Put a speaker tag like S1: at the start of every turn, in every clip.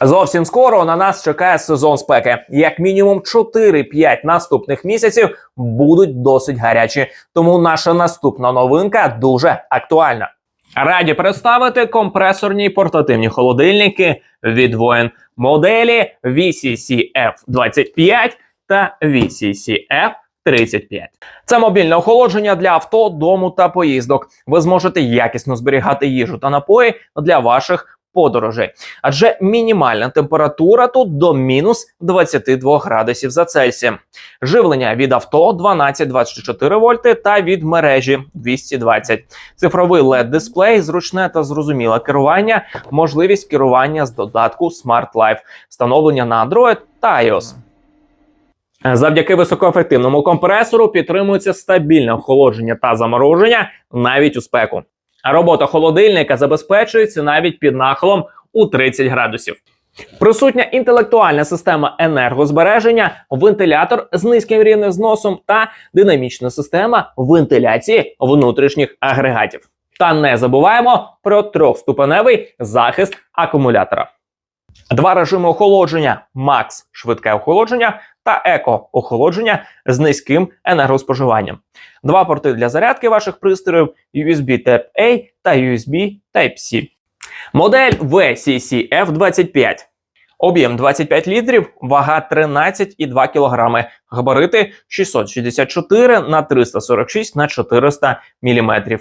S1: Зовсім скоро на нас чекає сезон спеки. Як мінімум 4-5 наступних місяців будуть досить гарячі. Тому наша наступна новинка дуже актуальна. Раді представити компресорні портативні холодильники від воїн моделі VCCF25 та VCCF35. Це мобільне охолодження для авто, дому та поїздок. Ви зможете якісно зберігати їжу та напої для ваших подорожей, адже мінімальна температура тут до мінус 22 градусів за Цельсієм. Живлення від авто 12-24 вольти та від мережі 220. Цифровий led дисплей, зручне та зрозуміле керування, можливість керування з додатку Smart Life, встановлення на Android та iOS. Завдяки високоефективному компресору підтримується стабільне охолодження та замороження навіть у спеку. А робота холодильника забезпечується навіть під нахилом у 30 градусів. Присутня інтелектуальна система енергозбереження, вентилятор з низьким рівнем зносом та динамічна система вентиляції внутрішніх агрегатів. Та не забуваємо про трьохступеневий захист акумулятора. Два режими охолодження: Макс швидке охолодження та еко охолодження з низьким енергоспоживанням. Два порти для зарядки ваших пристроїв USB Type-A та USB Type-C. Модель VCCF25. Об'єм 25 літрів, вага 13,2 кг, габарити 664 на 346 на 400 мм.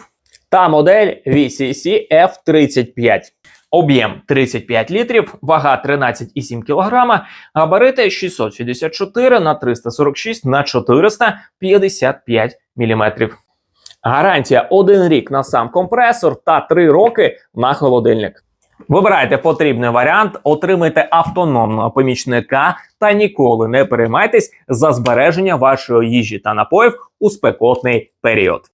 S1: Та модель VCCF35. Об'єм 35 літрів, вага 13,7 кг, габарити 664 на 346 на 455 мм. Гарантія 1 рік на сам компресор та 3 роки на холодильник. Вибирайте потрібний варіант, отримайте автономного помічника та ніколи не переймайтесь за збереження вашої їжі та напоїв у спекотний період.